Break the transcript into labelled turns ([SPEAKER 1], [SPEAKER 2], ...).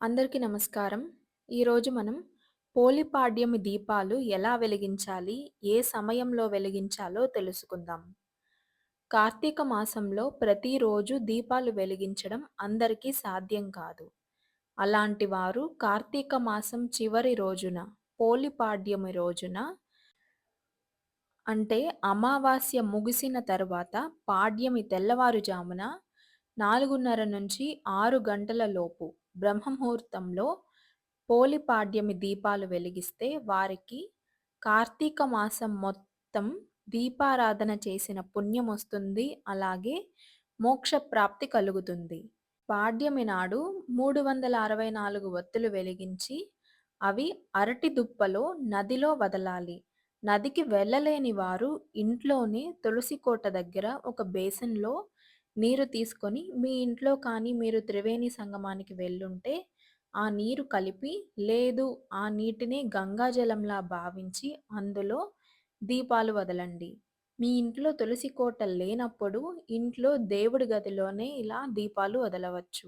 [SPEAKER 1] అందరికీ నమస్కారం. ఈరోజు మనం పోలిపాడ్యమి దీపాలు ఎలా వెలిగించాలి? ఏ సమయంలో వెలిగించాలో తెలుసుకుందాం. కార్తీక మాసంలో ప్రతిరోజు దీపాలు వెలిగించడం అందరికీ సాధ్యం కాదు. అలాంటి వారు కార్తీక మాసం చివరి రోజున పోలిపాడ్యమి రోజున అంటే అమావాస్య ముగిసిన తరువాత పాడ్యమి తెల్లవారుజామున 4:30-6 గంటల లోపు బ్రహ్మముహూర్తంలో పోలిపాడ్యమి దీపాలు వెలిగిస్తే వారికి కార్తీక మాసం మొత్తం దీపారాధన చేసిన పుణ్యమొస్తుంది. అలాగే మోక్షప్రాప్తి కలుగుతుంది. పాడ్యమి నాడు 364 ఒత్తులు వెలిగించి అవి అరటి దుప్పలో నదిలో వదలాలి. నదికి వెళ్ళలేని వారు ఇంట్లోనే తులసి కోట దగ్గర ఒక బేసిన్‌లో నీరు తీసుకొని మీ ఇంట్లో కానీ మీరు త్రివేణి సంగమానికి వెళ్ళుంటే ఆ నీరు కలిపి లేదు ఆ నీటిని గంగా జలంలా భావించి అందులో దీపాలు వదలండి. మీ ఇంట్లో తులసి కోట లేనప్పుడు ఇంట్లో దేవుడి గదిలోనే ఇలా దీపాలు వదలవచ్చు.